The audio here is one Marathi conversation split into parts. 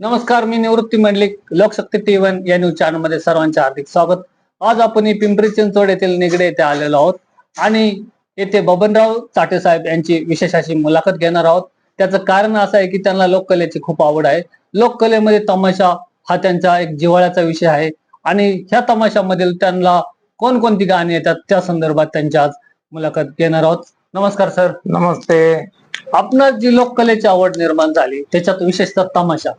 नमस्कार मी निवृत्ती मंडलिक लोकशक्ती टी वन या न्यूज चॅनलमध्ये सर्वांचे हार्दिक स्वागत. आज आपण पिंपरी चिंचवड येथील निगडे येथे आलेलो आहोत आणि येथे बबनराव चाटे साहेब यांची विशेष अशी मुलाखत घेणार आहोत. त्याचं कारण असं आहे की त्यांना लोककलेची खूप आवड आहे. लोककलेमध्ये तमाशा हा त्यांचा एक जिव्हाळ्याचा विषय आहे आणि ह्या तमाशामधील त्यांना कोणकोणती गाणी येतात त्या संदर्भात त्यांची आज मुलाखत घेणार आहोत. नमस्कार सर. नमस्ते. आपणास जी लोककलेची आवड निर्माण झाली त्याच्यात विशेषतः तमाशा.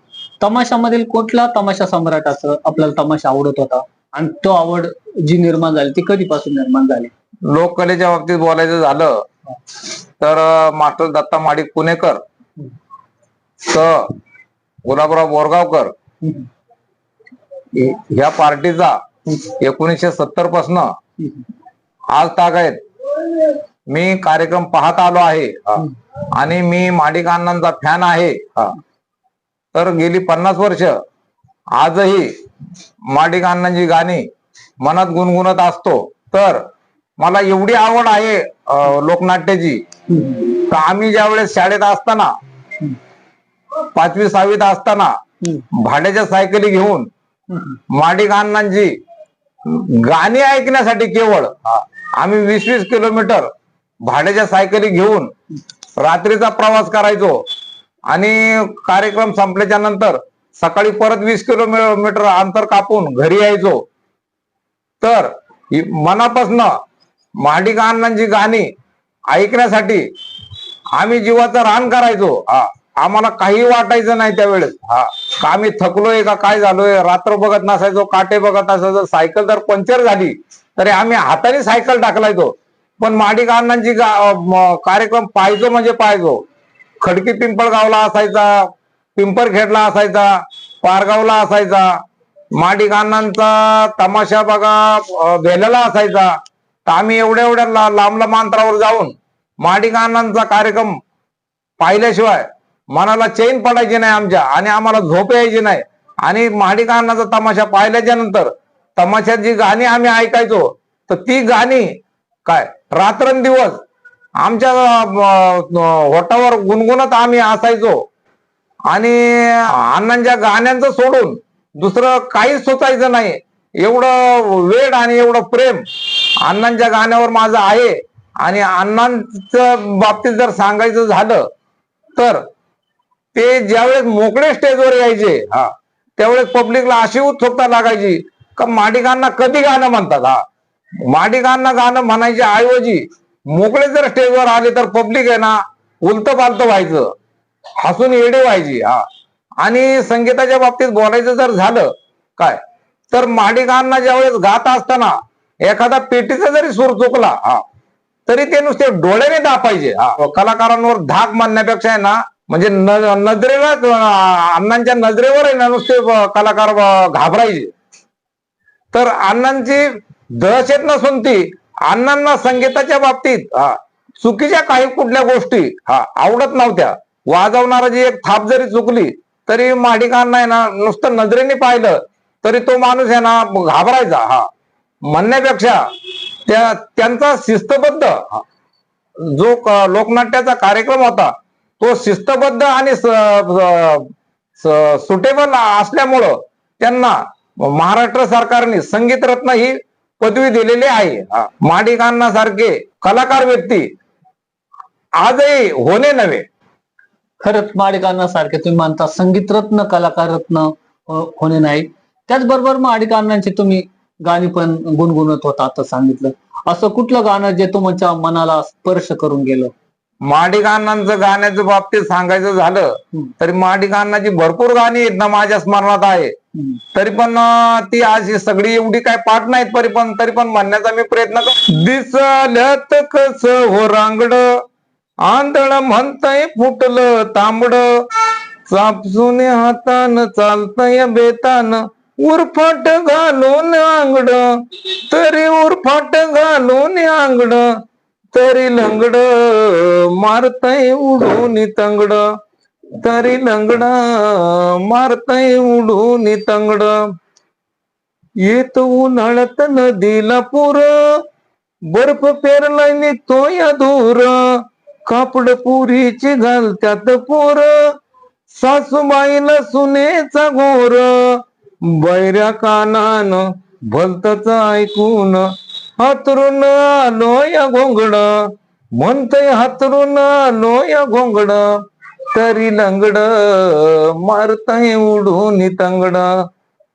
तमाशामधील कुठला तमाशा सम्राटाचं आपल्याला तमाशा आवडत होता? आणि तो आवड जी निर्माण झाली ती कधीपासून निर्माण झाली? लोककलेच्या बाबतीत बोलायचं झालं तर मास्टर दत्ता माडिक पुणेकर स गुलाबराव बोरगावकर ह्या पार्टीचा एकोणीसशे सत्तर पासन आज तागायत मी कार्यक्रम पाहत आलो आहे. आणि मी माडिक अण्णांचा फॅन आहे. तर गेली पन्नास वर्ष. आजही माडिक अण्णांची गाणी मनात गुणगुणत असतो. तर मला एवढी आवड आहे लोकनाट्याची. तर आम्ही ज्या वेळेस शाळेत असताना पाचवी सहावीत असताना भाड्याच्या सायकली घेऊन माडिक अण्णांची गाणी ऐकण्यासाठी केवळ आम्ही वीस वीस किलोमीटर भाड्याच्या सायकली घेऊन रात्रीचा प्रवास करायचो. आणि कार्यक्रम संपल्याच्या नंतर सकाळी परत वीस किलोमीटर अंतर कापून घरी यायचो. तर ही मनापासनं माडिका अण्णांची गाणी ऐकण्यासाठी आम्ही जीवाचं रान करायचो. हा आम्हाला काही वाटायचं नाही त्यावेळेस. हा का आम्ही थकलोय का काय झालोय? रात्र बघत नसायचो काटे बघत नसायचो सायकल जर पंक्चर झाली तरी आम्ही हाताने सायकल टाकलायचो. पण माडिका अण्णांची कार्यक्रम पाहायचो म्हणजे पाहायचो खडकी पिंपळगावला असायचा पिंपरखेडला असायचा पारगावला असायचा. माडिकांनांचा तमाशा बघा भेलेला असायचा. तर आम्ही एवढ्या एवढ्या ला- लांब लांब अंतरावर जाऊन माडिकांनांचा कार्यक्रम पाहिल्याशिवाय मनाला चैन पडायची नाही आमच्या आणि आम्हाला झोप यायची नाही. आणि माडिकांनाचा तमाशा पाहिल्याच्या नंतर तमाशात जी गाणी आम्ही ऐकायचो. तर ती गाणी काय? रात्रंदिवस आमच्या होटावर गुणगुणत आम्ही असायचो. आणि अण्णांच्या गाण्यांचं सोडून दुसरं काहीच सुचायचं नाही. एवढं वेळ आणि एवढं प्रेम अण्णांच्या गाण्यावर माझं आहे. आणि अण्णांच्या बाबतीत जर सांगायचं झालं तर ते ज्यावेळेस मोकळे स्टेजवर यायचे हा. त्यावेळेस पब्लिकला अशी उत्सुकता लागायची का माडिकांना कधी गाणं म्हणतात हा? माडिकांना गाणं म्हणायच्या ऐवजी मोकळे जर स्टेजवर आले तर पब्लिक आहे ना उलत पालत व्हायचं. हसून येडे व्हायची हा. आणि संगीताच्या बाबतीत बोलायचं जर झालं काय? तर माडिकांना ज्यावेळेस गात असताना एखादा पेटीचा जरी सूर चुकला हा तरी ते नुसते डोळ्याने दापायचे हा. कलाकारांवर धाक मानण्यापेक्षा आहे ना म्हणजे न- नजरेला अण्णांच्या नजरेवर आहे ना नुसते कलाकार घाबरायचे. तर अण्णांची दहशत नसून ती अण्णांना संगीताच्या बाबतीत हा चुकीच्या काही कुठल्या गोष्टी हा आवडत नव्हत्या. वाजवणाराची एक थाप जरी चुकली तरी माडिकांना आहे ना नुसतं नजरेने पाहिलं तरी तो माणूस आहे ना घाबरायचा हा. म्हणण्यापेक्षा त्या त्यांचा शिस्तबद्ध जो लोकनाट्याचा कार्यक्रम होता तो शिस्तबद्ध आणि सुटेबल असल्यामुळं त्यांना महाराष्ट्र सरकारने संगीतरत्न ही पदवी दिलेली आहे. माडिकांना सारखे कलाकार व्यक्ती आजही होणे नव्हे खरंच माडिकांना सारखे तुम्ही मानता संगीतरत्न कलाकाररत्न अं, होणे नाही त्याचबरोबर माडिकांनाची तुम्ही गाणी पण गुणगुणत होता आता सांगितलं असं कुठलं गाणं जे तुमच्या मनाला स्पर्श करून गेलं माडिकांनांचं गाण्याच्या बाबतीत सांगायचं झालं. तरी माडिकांनाची भरपूर गाणी आहेत ना माझ्या स्मरणात आहे. तरी पण ती अशी सगळी एवढी काय पाठ नाहीत तरी पण तरी पण म्हणण्याचा मी प्रयत्न कर दिसल्यात कस हो रांगड आंधळ म्हणतय फुटलं तांबड. चापसून हातान चालतय बेतान उरफाट घालून आंगड. तरी उरफाट घालून आंगड तरी लंगड मारतय उडून तंगड. तरी लंगड मारतय उडून तंगड. येत उन्हाळ्यात नदीला पूर बर्फ पेरलाय निघतो या दूर कापड पुरीची घालत्यात पोर सासूबाईला सुनेचा घोर. बैऱ्या कानान भलतच ऐकून हातरून आलो या घोंगड. म्हणतय हातरून आलो या घोंगड. तरी लंगड मारतय उडून तंगड.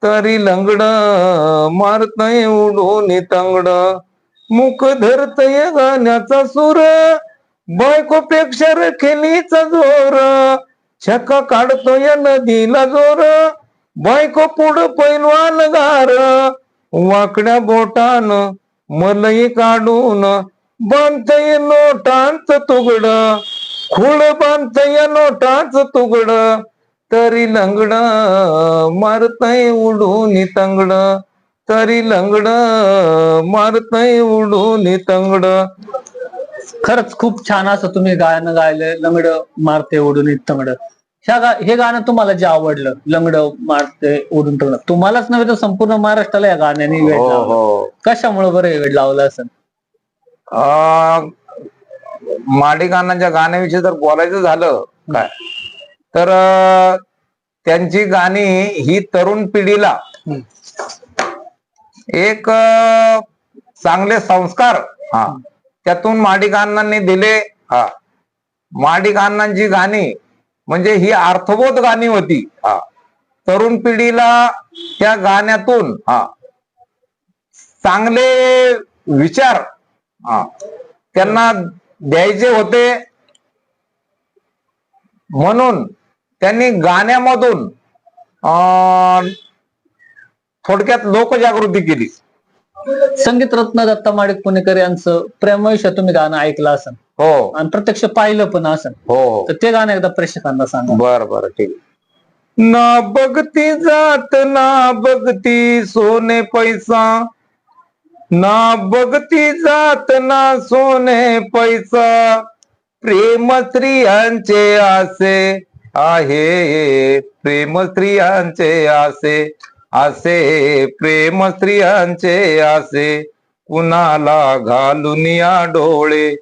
तरी लंगड मारतय उडून तंगड. मुख धरतय गाण्याचा सूर बायकोपेक्षा रखेलीचा जोर. छक्का काढतोय नदीला जोर बायको पुढ पैलवान गार. वाकड्या बोटान मलई काढून बांधतय नोटांच तुगड. खुळ बांधतय नोटांच तुगड तरी लंगड मारतय उडून तंगड तरी लंगड मारतय उडून तंगड. खरंच खूप छान असं तुम्ही गाणं गायलं लंगड मारते ओढून तंगड. ह्या गा हे गाणं तुम्हाला जे आवडलं लंगड मारते ओढून तंगड तुम्हालाच नव्हे तर संपूर्ण महाराष्ट्राला या गाण्याने वेळ हो लावला. हो. कशामुळे बरं हे वेळ लावलं असं माडिकांनाच्या गाण्याविषयी जर बोलायचं झालं काय तर त्यांची गाणी ही तरुण पिढीला एक चांगले संस्कार हा त्यातून माडिकांनांनी दिले हा. माडिकांनांची गाणी म्हणजे ही अर्थबोध गाणी होती हा. तरुण पिढीला त्या गाण्यातून हा चांगले विचार हा त्यांना द्यायचे होते. म्हणून त्यांनी गाण्यामधून थोडक्यात लोकजागृती केली. संगीत रत्न दत्ता माडिक पुणेकर यांचं प्रेमविषय तुम्ही गाणं ऐकलं असेल हो. आणि प्रत्यक्ष पाहिलं पण असेल हो तर ते गाणं एकदा प्रेक्षकांना सांगा. बर बर ठीक. ना बघती जात ना बघती सोने पैसा. ना बघती जात ना सोने पैसा. प्रेम स्त्रियांचे आसे आहे प्रेम स्त्रियांचे आसे आसे प्रेम स्त्रियांचे आसे. कुणाला घालून या डोळे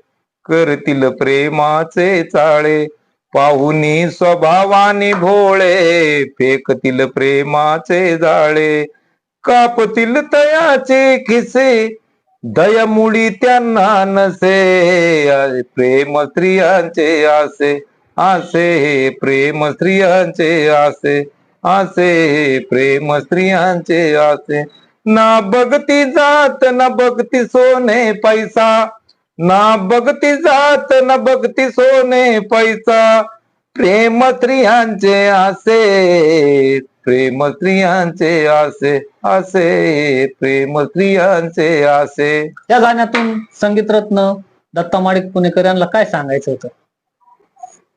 करतील प्रेमाचे चाळे. पाहुनी स्वभावानी भोळे फेकतील प्रेमाचे जाळे. कापतील तयाचे खिसे. दयामुळी त्यांना नसे. प्रेम स्त्रियांचे आसे आसे प्रेम स्त्रियांचे आसे आसे प्रेम स्त्रियांचे आसे ना बघती जात ना बघती सोने पैसा. ना बघती जात ना बघती सोने पैसा. प्रेम स्त्रियांचे आसे प्रेम स्त्रियांचे आसे आसे प्रेम स्त्रियांचे आसे. या गाण्यातून संगीत रत्न दत्ता माडिक पुणेकर यांना काय सांगायचं होतं?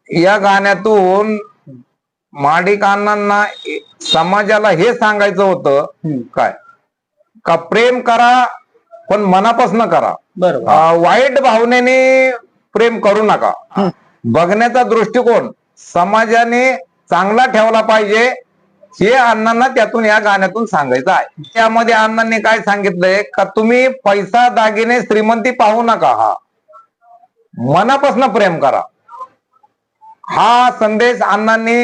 या गाण्यातून माडिकांना समाजाला हे सांगायचं होतं काय? का प्रेम करा पण मनापासून करा. बरोबर. वाईट भावनेने प्रेम करू नका. बघण्याचा दृष्टिकोन समाजाने चांगला ठेवला पाहिजे हे अण्णांना त्यातून या गाण्यातून सांगायचं आहे. त्यामध्ये अण्णांनी काय सांगितलंय? का तुम्ही पैसा दागिने श्रीमंती पाहू नका हा. मनापासून प्रेम करा. हा संदेश अण्णांनी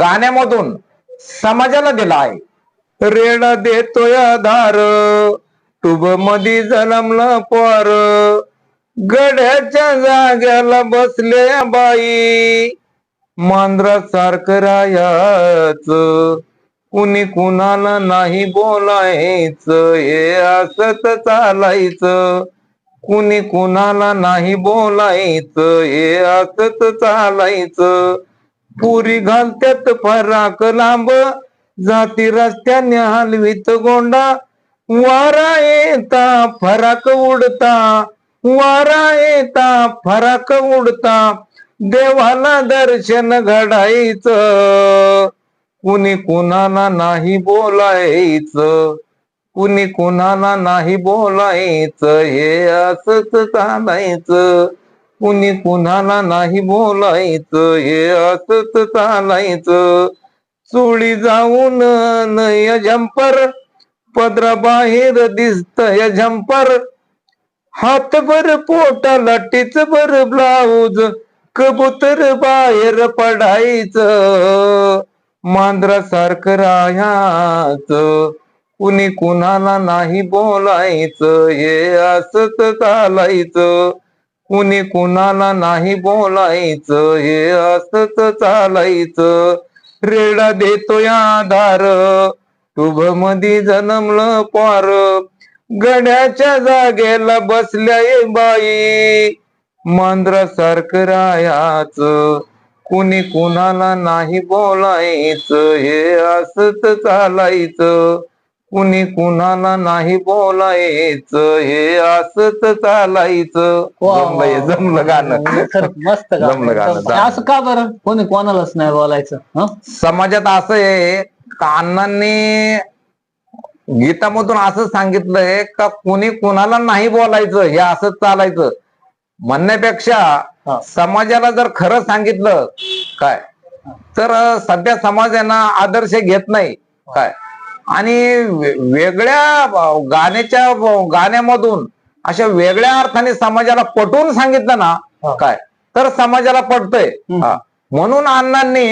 गाण्यामधून समाजाला दिला आहे. रेड देतोय धार टुब मधी जलमलं पोर गड्याच्या जाग्याला बसले बाई. मांजरासारखं रायाच कुणी कुणाला नाही बोलायचं हे असत चालायचं. कुणी कुणाला नाही बोलायचं हे असत चालायचं. पुरी घालत्यात फराक लांब जाती रस्त्याने हलवीत गोंडा. वारा येता फराक उडता. वारा येता फराक उडता. देवाला दर्शन घडायचं. कुणी कुणाला नाही बोलायचं. कुणी कुणाला नाही बोलायचं. हे असंच चालायचं. कुणी कुणाला नाही बोलायचं. हे असंच चालायचं. चुळी जाऊन नय झंपर. पदरा बाहेर या झंपर. हातभर पोटाला टिचभर ब्लाऊज. कबूतर बाहेर पडायचं. मांजरा सारखं राहायचं. कुणी कुणाला नाही बोलायचं. हे असत चालायचं. कुणी कुणाला नाही बोलायचं. हे असत चालायचं. रेडा देतोय आधार. दार तुभ मधी जन्मलं पार. गड्याच्या जागेला बसल्या बाई. मांजरा सारखं रायाचं कुणी कुणाला नाही बोलायचं हे असत चालायचं. कुणी कुणाला नाही बोलायचं हे असत चालायचं. वा, वा, जमलं गाणं. मस्त गाणं. जमलं गाणं, असं का बरं? कोणी कोणालाच नाही बोलायचं हं? समाजात असं आहे का अण्णांनी गीतामधून असं सांगितलंय का कुणी कुणाला नाही बोलायचं हे असंच चालायचं. म्हणण्यापेक्षा. समाजाला जर खरं सांगितलं काय तर सध्या समाज यांना आदर्श घेत नाही काय आणि वेगळ्या गाण्याच्या गाण्यामधून अशा वेगळ्या अर्थाने समाजाला पटवून सांगितलं ना. काय तर समाजाला पटतंय. म्हणून अण्णांनी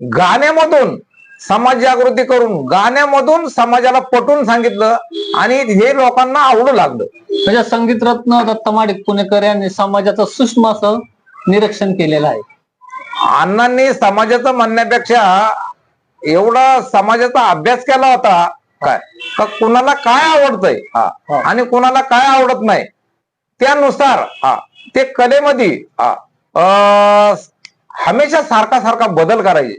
गाण्यामधून समाज जागृती करून गाण्यामधून समाजाला पटवून सांगितलं आणि हे लोकांना आवडू लागलं. म्हणजे संगीत रत्न दत्त माडिक पुणेकर यांनी समाजाचं सूक्ष्म असं निरीक्षण केलेलं आहे. अण्णांनी समाजाचं म्हणण्यापेक्षा एवढा समाजाचा अभ्यास केला होता काय? का कुणाला काय आवडतंय. आणि कुणाला काय आवडत नाही? त्यानुसार हा. ते कलेमध्ये हा. अं, हमेशा सारखा सारखा बदल करायचे.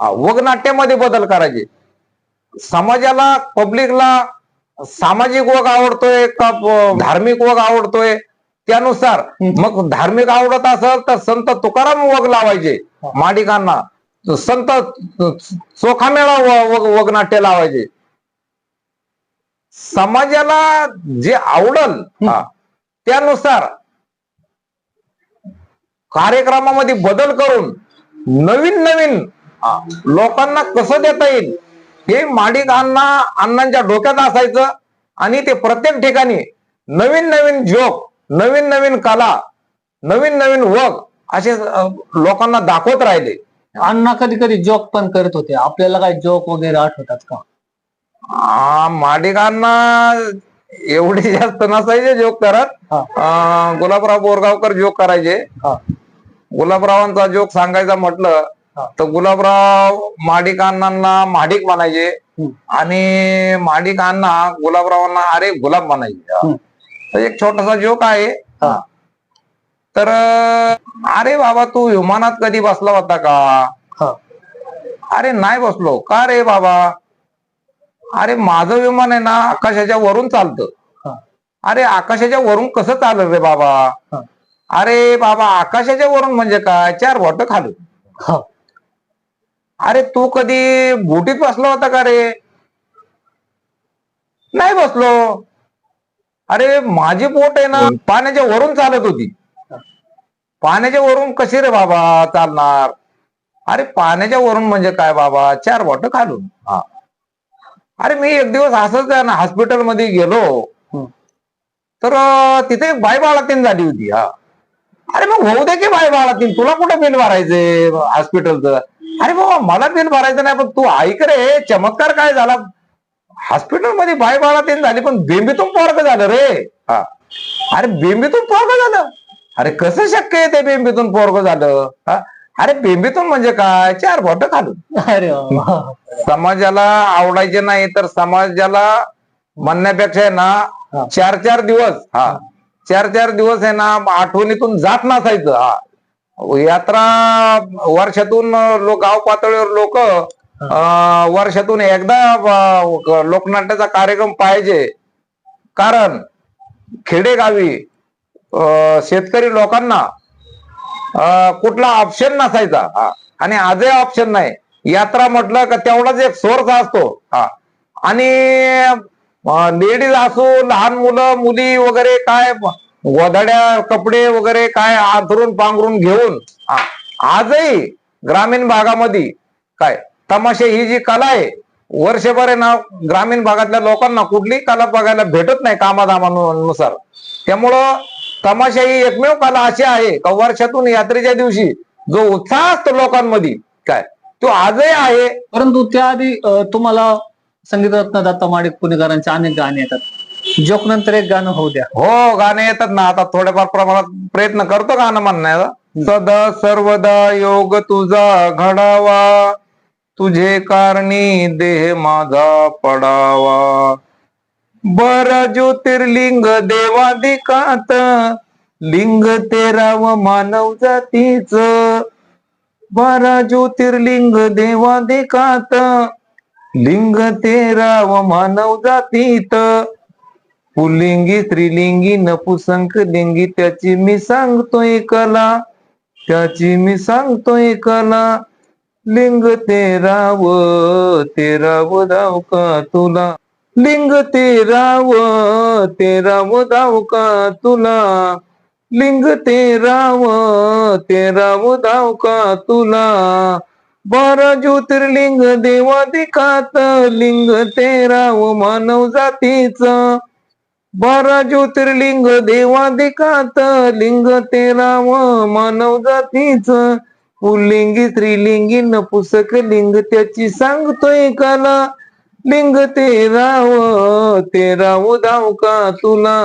वगनाट्यामध्ये बदल करायचे. समाजाला पब्लिकला सामाजिक वग आवडतोय का धार्मिक वग आवडतोय? त्यानुसार मग धार्मिक आवडत असेल तर संत तुकाराम वग लावायचे माडिकांना संत चोखामेळा वग वगनाट्य लावायचे. समाजाला जे आवडल त्यानुसार कार्यक्रमामध्ये बदल करून नवीन नवीन लोकांना कसं देता येईल? हे माडिक अण्णा अण्णांच्या डोक्यात असायचं आणि ते प्रत्येक ठिकाणी नवीन नवीन जोक नवीन नवीन कला नवीन नवीन वग असे लोकांना दाखवत राहिले. अण्णा कधी कधी जोक पण करत होते. आपल्याला काय जोक वगैरे आठवतात का? माडिकांना एवढे जास्त नसायचे जोक करत. गुलाबराव बोरगावकर जोक करायचे. हा. गुलाबरावांचा जोक सांगायचा म्हटलं. तर गुलाबराव माडिक अण्णांना माडिक म्हणायचे. आणि माडिक अण्णा गुलाबरावांना अरे गुलाब म्हणायचे. तर एक छोटासा जोक आहे. तर अरे बाबा तू विमानात कधी बसला होता का. अरे नाही बसलो का रे बाबा अरे माझं विमान आहे ना आकाशाच्या वरून चालतं. अरे आकाशाच्या वरून कसं चालत रे बाबा. अरे बाबा आकाशाच्या वरून म्हणजे काय चार बोट खालून. अरे तू कधी बोटीत बसला होता का रे? नाही बसलो. अरे माझी बोट आहे ना पाण्याच्या वरून चालत होती. पाण्याच्या वरून कशी रे बाबा चालणार? अरे पाण्याच्या वरून म्हणजे काय बाबा? चार बोट खालून. हा. अरे मी एक दिवस असंच आहे ना हॉस्पिटलमध्ये गेलो. तर तिथे एक बाई बाळातीन झाली होती हा. अरे मग होऊ दे की बाई बाळातीन तुला कुठे बिल भरायचंय हॉस्पिटलचं? अरे बाबा मला बिल भरायचं नाही पण तू ऐक रे चमत्कार काय झाला? हॉस्पिटलमध्ये बाई बाळातीन झाली पण बेंबीतून पोरग झालं रे. हा. अरे बेंबीतून पोरग झालं? अरे कसं शक्य आहे ते बेंबीतून पोरग झालं? हा? अरे बेंबीतून म्हणजे काय? चार बोट खालून. अरे वा. समाजाला आवडायचे नाही तर समाजाला म्हणण्यापेक्षा आहे. ना चार चार दिवस हा. चार चार दिवस आहे ना आठवणीतून जात नसायचं हा. यात्रा वर्षातून लोक गाव पातळीवर लोक वर्षातून एकदा लोकनाट्याचा कार्यक्रम पाहिजे. कारण खेडेगावी शेतकरी लोकांना कुठला ऑप्शन नसायचा. हा. आणि आजही ऑप्शन नाही. यात्रा म्हटलं का तेवढाच एक सोर्स असतो. हा. आणि लेडीज असो लहान मुलं मुली वगैरे काय वधाड्या कपडे वगैरे काय आंथरून पांघरून घेऊन आजही ग्रामीण भागामध्ये काय तमाशे ही जी कला आहे वर्षभर आहे ना ग्रामीण भागातल्या लोकांना कुठलीही कला बघायला भेटत नाही कामाधामानुसार त्यामुळं तमाशा ही एकमेव कला अशी आहे का वर्षातून यात्रेच्या दिवशी जो उत्साह असतो लोकांमध्ये काय तो आजही आहे. परंतु त्याआधी तुम्हाला संगीतरत्न दत्ता माडिक पुणेकरांचे अनेक गाणे येतात. जोक नंतर एक गाणं होऊ द्या. हो गाणे येतात ना. आता थोड्याफार प्रमाणात प्रयत्न करतो गाणं म्हणण्याचा. सदा सर्वदा योग तुझा घडावा. तुझे कारणी देह माझा पडावा. बर ज्योतिर्लिंग देवाधिकात. लिंग तेराव मानव जातीच. बारा ज्योतिर्लिंग देवाधिकात. लिंग तेराव मानव जातीत. पुल्लिंगी स्त्रीलिंगी नपुसंक लिंगी त्याची मी सांगतोय कला. त्याची मी सांगतोय कला. लिंग तेराव तेराव धाव का तुला? लिंग तेराव तेराव धाव का तुला? लिंग तेराव तेराव धाव का तुला? बारा ज्योतिर्लिंग देवाधिकात लिंग तेराव मानव जातीचं. बारा ज्योतिर्लिंग देवादिकात लिंग तेराव मानव जातीच. पुल्लिंगी त्रिलिंगी नपुसक लिंग त्याची सांगतोय कला. लिंग तेराव तेराव धाव का तुला.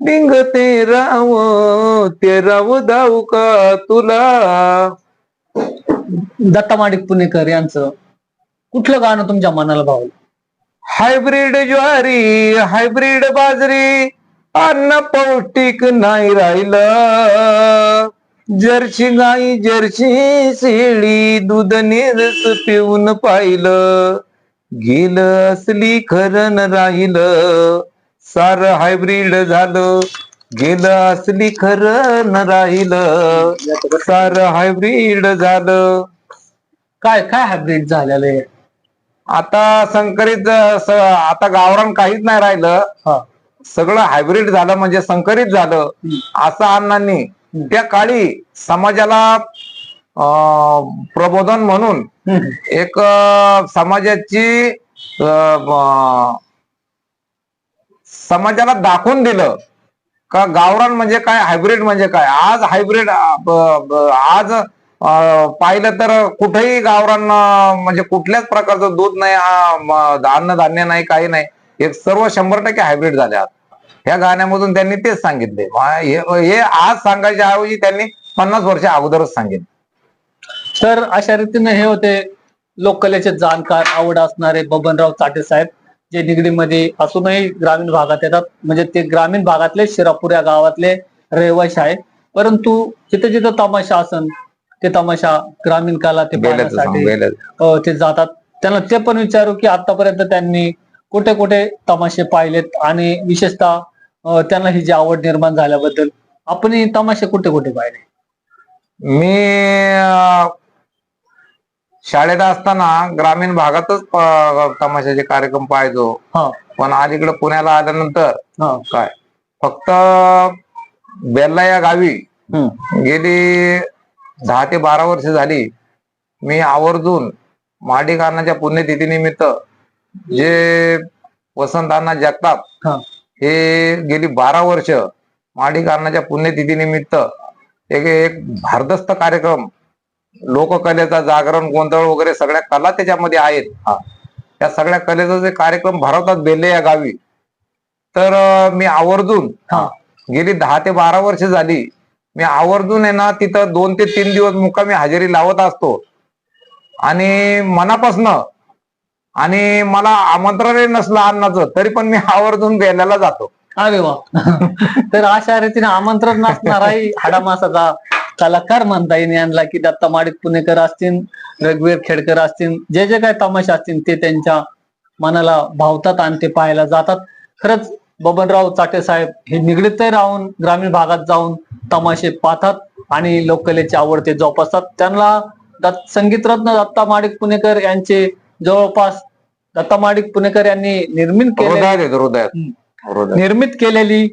लिंग तेराव तेराव धाव का तुला. दत्ता माडिक पुणेकर यांचं कुठलं गाणं तुमच्या मनाला भावलं? हायब्रिड ज्वारी हायब्रिड बाजरी अन्न पौष्टिक नाही राहिलं. जर्सी गाई जर्सी शेळी दूध निरस पिऊन पाहिलं. गेलं असली खरं राहिलं. सार हायब्रिड झालं. गेलं असली खरं न राहिलं. सार हायब्रिड झालं. काय काय हायब्रिड झालेलं आहे? आता संकरित स- आता गावरान काहीच नाही राहिलं. सगळं हायब्रिड झालं म्हणजे संकरित झालं. असं अण्णांनी त्या काळी समाजाला अं, प्रबोधन म्हणून हम्म. एक अं, समाजाची अं, समाजाला दाखवून दिलं. का गावरान म्हणजे काय हायब्रिड म्हणजे काय? आज हायब्रिड आज पाहिलं तर कुठेही गावरांना म्हणजे कुठल्याच प्रकारचं दूध नाही अन्नधान्य नाही काही नाही हे सर्व शंभर टक्के हायब्रिड झाले ह्या गाण्यामधून त्यांनी तेच सांगितले. हे आज सांगायच्या ऐवजी त्यांनी पन्नास वर्ष अगोदरच सांगितले. तर अशा रीतीने हे होते लोककलेचे जाणकार आवड असणारे बबनराव चाटे साहेब जे निगडीमध्ये असूनही ग्रामीण भागात येतात. म्हणजे ते ग्रामीण भागातले शिरापूर या गावातले रहिवाशी आहे परंतु जिथे जिथे तमाशा असन ते तमाशा ग्रामीण कला ते पाहण्यासाठी ते जातात. त्यांना ते पण विचारू की आतापर्यंत त्यांनी कुठे कुठे तमाशे पाहिलेत आणि विशेषतः त्यांना ही जी आवड निर्माण झाल्याबद्दल आपण हे तमाशे कुठे कुठे पाहिले? मी शाळेत असताना ग्रामीण भागातच तमाशाचे कार्यक्रम पाहायचो. पण अलीकडे पुण्याला आल्यानंतर हा. काय? फक्त बेल्ला या गावी गेली दहा ते बारा वर्ष झाली मी आवर्जून माडी कारणाच्या पुण्यतिथीनिमित्त जे वसंत अण्णा जगताप हा. गेली बारा वर्ष माडी कारणाच्या पुण्यतिथीनिमित्त एक एक भारदस्त कार्यक्रम लोककलेचा जागरण गोंधळ वगैरे सगळ्या कला त्याच्यामध्ये आहेत. हा. त्या सगळ्या कलेचा जे कार्यक्रम भरवतात बेल्ले या गावी तर मी आवर्जून गेली दहा ते बारा वर्ष झाली मी आवर्जून आहे ना तिथं दोन ते तीन दिवस मुक्कामी हजेरी लावत असतो. आणि मनापासनं आणि मला आमंत्रणही नसलं अन्नाचं तरी पण मी आवर्जून बेल्याला जातो. अरे वा. तर अशा रीतीने आमंत्रण नसणाराही हाडामासाचा कलाकार म्हणता येईल यांना की दत्ता माडिक पुणेकर असतील रघुवीर खेडकर असतील जे जे काय तमाशा असतील ते त्यांच्या मनाला भावतात आणि ते पाहायला जातात. खरंच बबनराव चाटे साहेब हे निगडीत राहून ग्रामीण भागात जाऊन तमाशे पाहतात आणि लोककलेची आवड ते जोपासतात. त्यांना संगीतरत्न दत्ता माडिक पुणेकर यांचे जवळपास दत्ता माडिक पुणेकर यांनी निर्मित केले निर्मित केलेली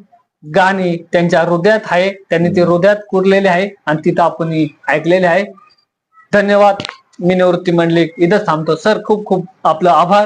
गाणी त्यांच्या हृदयात आहे. त्यांनी ते हृदयात कुरलेले आहे आणि तिथं आपण ऐकलेले आहे. धन्यवाद. मी निवृत्ती मंडलिक इथंच थांबतो. सर खूप खूप आपलं आभार.